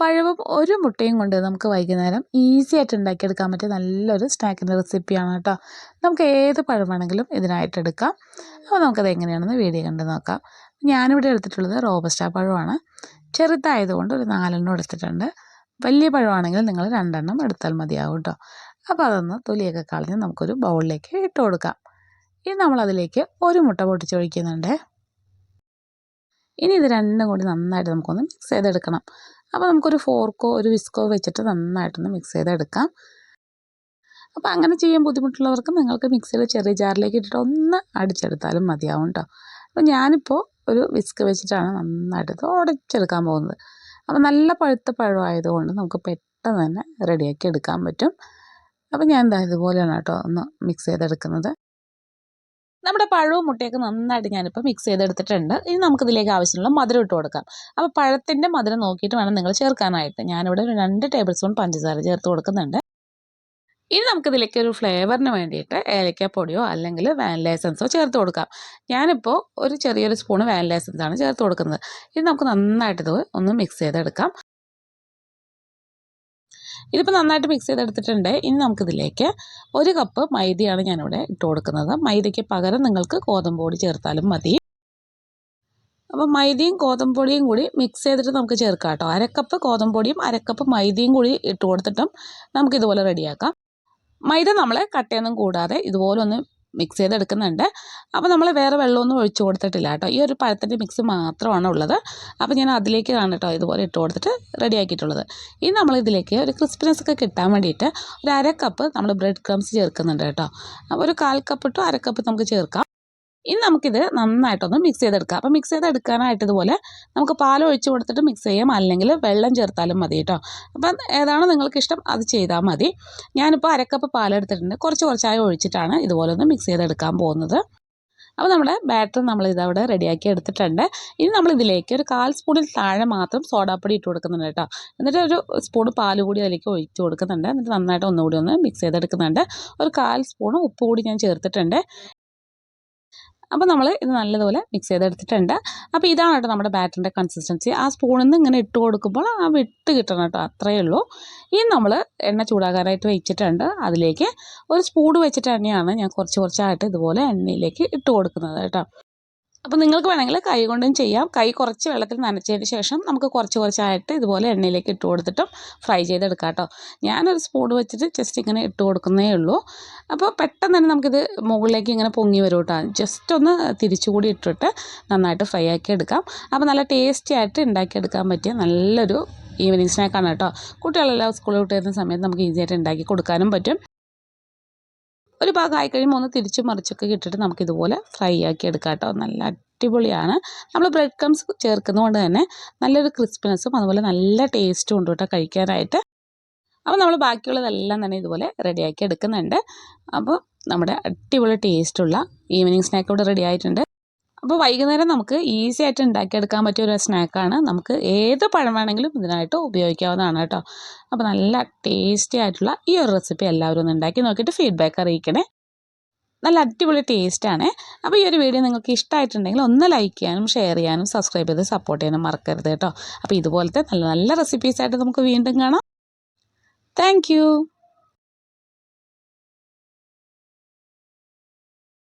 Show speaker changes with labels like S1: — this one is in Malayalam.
S1: പഴവും ഒരു മുട്ടയും കൊണ്ട് നമുക്ക് വൈകുന്നേരം ഈസി ആയിട്ട് ഉണ്ടാക്കിയെടുക്കാൻ പറ്റിയ നല്ലൊരു സ്നാക്കിന്റെ റെസിപ്പിയാണ് കേട്ടോ. നമുക്ക് ഏത് പഴം വേണമെങ്കിലും ഇതിനായിട്ട് എടുക്കാം. അപ്പോൾ നമുക്കത് എങ്ങനെയാണെന്ന് വീഡിയോ കണ്ട് നോക്കാം. ഞാനിവിടെ എടുത്തിട്ടുള്ളത് റോബസ്റ്റാ പഴമാണ്. ചെറുതായതുകൊണ്ട് ഒരു നാലെണ്ണം എടുത്തിട്ടുണ്ട്. വലിയ പഴമാണെങ്കിൽ നിങ്ങൾ രണ്ടെണ്ണം എടുത്താൽ മതിയാവും കേട്ടോ. അപ്പോൾ അതൊന്ന് തൊലിയൊക്കെ കളഞ്ഞ് നമുക്കൊരു ബൗളിലേക്ക് ഇട്ട് കൊടുക്കാം. ഇനി നമ്മളതിലേക്ക് ഒരു മുട്ട പൊട്ടിച്ചൊഴിക്കുന്നുണ്ട്. ഇനി ഇത് രണ്ടും കൂടി നന്നായിട്ട് നമുക്കൊന്ന് മിക്സ് ചെയ്തെടുക്കണം. അപ്പോൾ നമുക്കൊരു ഫോർക്കോ ഒരു വിസ്കോ വെച്ചിട്ട് നന്നായിട്ടൊന്ന് മിക്സ് ചെയ്തെടുക്കാം. അപ്പോൾ അങ്ങനെ ചെയ്യാൻ ബുദ്ധിമുട്ടുള്ളവർക്ക് നിങ്ങൾക്ക് മിക്സിയിൽ ചെറിയ ജാറിലേക്ക് ഇട്ടിട്ട് ഒന്ന് അടിച്ചെടുത്താലും മതിയാവും കേട്ടോ അപ്പോൾ ഞാനിപ്പോൾ ഒരു വിസ്ക് വെച്ചിട്ടാണ് നന്നായിട്ട് ഉടച്ചെടുക്കാൻ പോകുന്നത്. അപ്പോൾ നല്ല പഴുത്ത പഴമായതുകൊണ്ട് നമുക്ക് പെട്ടെന്ന് തന്നെ റെഡിയാക്കി എടുക്കാൻ പറ്റും. അപ്പോൾ ഞാൻ എന്താ ഇതുപോലെയാണ് കേട്ടോ ഒന്ന് മിക്സ് ചെയ്തെടുക്കുന്നത്. നമ്മുടെ പഴവും മുട്ടയൊക്കെ നന്നായിട്ട് ഞാനിപ്പോൾ മിക്സ് ചെയ്തെടുത്തിട്ടുണ്ട്. ഇനി നമുക്കിതിലേക്ക് ആവശ്യമുള്ള മധുരം ഇട്ട് കൊടുക്കാം. അപ്പോൾ പഴത്തിന്റെ മധുരം നോക്കിയിട്ട് വേണം നിങ്ങൾ ചേർക്കാനായിട്ട്. ഞാനിവിടെ ഒരു രണ്ട് ടേബിൾ സ്പൂൺ പഞ്ചസാര ചേർത്ത് കൊടുക്കുന്നുണ്ട്. ഇനി നമുക്കിതിലേക്ക് ഒരു ഫ്ലേവറിന് വേണ്ടിയിട്ട് ഏലക്കാപ്പൊടിയോ അല്ലെങ്കിൽ വാനില എസൻസോ ചേർത്ത് കൊടുക്കാം. ഞാനിപ്പോൾ ഒരു ചെറിയൊരു സ്പൂൺ വാനില എസൻസ് ആണ് ചേർത്ത് കൊടുക്കുന്നത്. ഇത് നമുക്ക് നന്നായിട്ടിത് ഒന്ന് മിക്സ് ചെയ്തെടുക്കാം. ഇതിപ്പോൾ നന്നായിട്ട് മിക്സ് ചെയ്തെടുത്തിട്ടുണ്ട്. ഇനി നമുക്കിതിലേക്ക് ഒരു കപ്പ് മൈദയാണ് ഞാനിവിടെ ഇട്ട് കൊടുക്കുന്നത് മൈദയ്ക്ക് പകരം നിങ്ങൾക്ക് ഗോതമ്പ് പൊടി ചേർത്താലും മതി. അപ്പോൾ മൈദയും ഗോതമ്പ് പൊടിയും കൂടി മിക്സ് ചെയ്തിട്ട് നമുക്ക് ചേർക്കാം കേട്ടോ. അരക്കപ്പ് ഗോതമ്പ് പൊടിയും അരക്കപ്പ് മൈദയും കൂടി ഇട്ട് കൊടുത്തിട്ടും നമുക്കിതുപോലെ റെഡിയാക്കാം മൈദ നമ്മൾ കട്ടയൊന്നും കൂടാതെ ഇതുപോലെ ഒന്ന് മിക്സ് ചെയ്തെടുക്കുന്നുണ്ട്. അപ്പോൾ നമ്മൾ വേറെ വെള്ളമൊന്നും ഒഴിച്ചു കൊടുത്തിട്ടില്ല കേട്ടോ. ഈ ഒരു പഴത്തിന്റെ മിക്സ് മാത്രമാണ് ഉള്ളത്. അപ്പോൾ ഞാൻ അതിലേക്കാണ് കേട്ടോ ഇതുപോലെ ഇട്ട് കൊടുത്തിട്ട് റെഡി ആക്കിയിട്ടുള്ളത്. ഇനി നമ്മളിതിലേക്ക് ഒരു ക്രിസ്പിനെസ് ഒക്കെ കിട്ടാൻ വേണ്ടിയിട്ട് ഒരു അര കപ്പ് നമ്മൾ ബ്രെഡ് ക്രംസ് ചേർക്കുന്നുണ്ട് കേട്ടോ. അപ്പോൾ ഒരു കാൽ കപ്പ് ടു അര കപ്പ് നമുക്ക് ചേർക്കാം. ഇനി നമുക്കിത് നന്നായിട്ടൊന്ന് മിക്സ് ചെയ്തെടുക്കാം. അപ്പോൾ മിക്സ് ചെയ്തെടുക്കാനായിട്ട് ഇതുപോലെ നമുക്ക് പാൽ ഒഴിച്ച് കൊടുത്തിട്ട് മിക്സ് ചെയ്യാം. അല്ലെങ്കിൽ വെള്ളം ചേർത്താലും മതി കേട്ടോ. അപ്പം ഏതാണ് നിങ്ങൾക്ക് ഇഷ്ടം അത് ചെയ്താൽ മതി. ഞാനിപ്പോൾ അരക്കപ്പ് പാലെടുത്തിട്ടുണ്ട്. കുറച്ച് കുറച്ചായി ഒഴിച്ചിട്ടാണ് ഇതുപോലെ ഒന്ന് മിക്സ് ചെയ്തെടുക്കാൻ പോകുന്നത്. അപ്പോൾ നമ്മുടെ ബാറ്റർ നമ്മൾ ഇതവിടെ റെഡിയാക്കി എടുത്തിട്ടുണ്ട്. ഇനി നമ്മൾ ഇതിലേക്ക് ഒരു കാൽ സ്പൂണിൽ താഴെ മാത്രം സോഡാപ്പൊടി ഇട്ട് കൊടുക്കുന്നുണ്ട് കേട്ടോ. എന്നിട്ട് ഒരു സ്പൂൺ പാൽ കൂടി അതിലേക്ക് ഒഴിച്ച് കൊടുക്കുന്നുണ്ട്. എന്നിട്ട് നന്നായിട്ട് ഒന്നുകൂടി ഒന്ന് മിക്സ് ചെയ്തെടുക്കുന്നുണ്ട്. ഒരു കാൽ സ്പൂൺ ഉപ്പ് കൂടി ഞാൻ ചേർത്തിട്ടുണ്ട്. അപ്പോൾ നമ്മൾ ഇത് നല്ലതുപോലെ മിക്സ് ചെയ്തെടുത്തിട്ടുണ്ട്. അപ്പോൾ ഇതാണ് കേട്ടോ നമ്മുടെ ബാറ്ററിന്റെ കൺസിസ്റ്റൻസി ആ സ്പൂണിൽ നിന്ന് ഇങ്ങനെ ഇട്ട് കൊടുക്കുമ്പോൾ ആ വിട്ട് കിട്ടണം കേട്ടോ അത്രയേ ഉള്ളൂ. ഇനി നമ്മൾ എണ്ണ ചൂടാകാനായിട്ട് വെച്ചിട്ടുണ്ട്. അതിലേക്ക് ഒരു സ്പൂൺ വെച്ചിട്ട് തന്നെയാണ് ഞാൻ കുറച്ച് കുറച്ചായിട്ട് ഇതുപോലെ എണ്ണയിലേക്ക് ഇട്ട് കൊടുക്കുന്നത് കേട്ടോ. അപ്പോൾ നിങ്ങൾക്ക് വേണമെങ്കിൽ കൈ കൊണ്ടും ചെയ്യാം. കൈ കുറച്ച് വെള്ളത്തിൽ നനച്ചതിന് ശേഷം നമുക്ക് കുറച്ച് കുറച്ചായിട്ട് ഇതുപോലെ എണ്ണയിലേക്ക് ഇട്ട് കൊടുത്തിട്ടും ഫ്രൈ ചെയ്തെടുക്കാം കേട്ടോ ഞാനൊരു സ്പൂൺ വെച്ചിട്ട് ജസ്റ്റ് ഇങ്ങനെ ഇട്ട് കൊടുക്കുന്നേ ഉള്ളൂ. അപ്പോൾ പെട്ടെന്ന് തന്നെ നമുക്കിത് മുകളിലേക്ക് ഇങ്ങനെ പൊങ്ങി വരും കേട്ടോ ജസ്റ്റ് ഒന്ന് തിരിച്ചുകൂടി ഇട്ടിട്ട് നന്നായിട്ട് ഫ്രൈ ആക്കി എടുക്കാം. അപ്പോൾ നല്ല ടേസ്റ്റി ആയിട്ട് ഉണ്ടാക്കിയെടുക്കാൻ പറ്റിയ നല്ലൊരു ഈവനിങ് സ്നാക്കാണ് കേട്ടോ കുട്ടികളെല്ലാം സ്കൂളിൽ വിട്ട് വരുന്ന സമയത്ത് നമുക്ക് ഈസി ആയിട്ട് ഉണ്ടാക്കി കൊടുക്കാനും പറ്റും. ഒരു ഭാഗം ആയി കഴിയുമ്പോൾ ഒന്ന് തിരിച്ചു മറിച്ചൊക്കെ ഇട്ടിട്ട് നമുക്കിതുപോലെ ഫ്രൈ ആക്കി എടുക്കാം കേട്ടോ. നല്ല അടിപൊളിയാണ്. നമ്മൾ ബ്രെഡ് ക്രംസ് ചേർക്കുന്നതുകൊണ്ട് തന്നെ നല്ലൊരു ക്രിസ്പിനെസ്സും അതുപോലെ നല്ല ടേസ്റ്റും ഉണ്ട് കേട്ടോ കഴിക്കാനായിട്ട്. അപ്പോൾ നമ്മൾ ബാക്കിയുള്ളതെല്ലാം തന്നെ ഇതുപോലെ റെഡിയാക്കി എടുക്കുന്നുണ്ട്. അപ്പോൾ നമ്മുടെ അടിപൊളി ടേസ്റ്റുള്ള ഈവനിങ് സ്നാക്ക് ഇവിടെ റെഡി ആയിട്ടുണ്ട്. അപ്പോൾ വൈകുന്നേരം നമുക്ക് ഈസി ആയിട്ട് ഉണ്ടാക്കിയെടുക്കാൻ പറ്റിയ ഒരു സ്നാക്കാണ് നമുക്ക് ഏത് പഴം വേണമെങ്കിലും ഇതിനായിട്ട് ഉപയോഗിക്കാവുന്നതാണ് കേട്ടോ. അപ്പോൾ നല്ല ടേസ്റ്റി ആയിട്ടുള്ള ഈ ഒരു റെസിപ്പി എല്ലാവരും ഒന്ന് ഉണ്ടാക്കി നോക്കിയിട്ട് ഫീഡ്ബാക്ക് അറിയിക്കണേ. നല്ല അടിപൊളി ടേസ്റ്റാണ് അപ്പോൾ ഈ ഒരു വീഡിയോ നിങ്ങൾക്ക് ഇഷ്ടമായിട്ടുണ്ടെങ്കിൽ ഒന്ന് ലൈക്ക് ചെയ്യാനും ഷെയർ ചെയ്യാനും സബ്സ്ക്രൈബ് ചെയ്ത് സപ്പോർട്ട് ചെയ്യാനും മറക്കരുത് കേട്ടോ. അപ്പോൾ ഇതുപോലത്തെ നല്ല നല്ല റെസിപ്പീസായിട്ട് നമുക്ക് വീണ്ടും കാണാം. താങ്ക്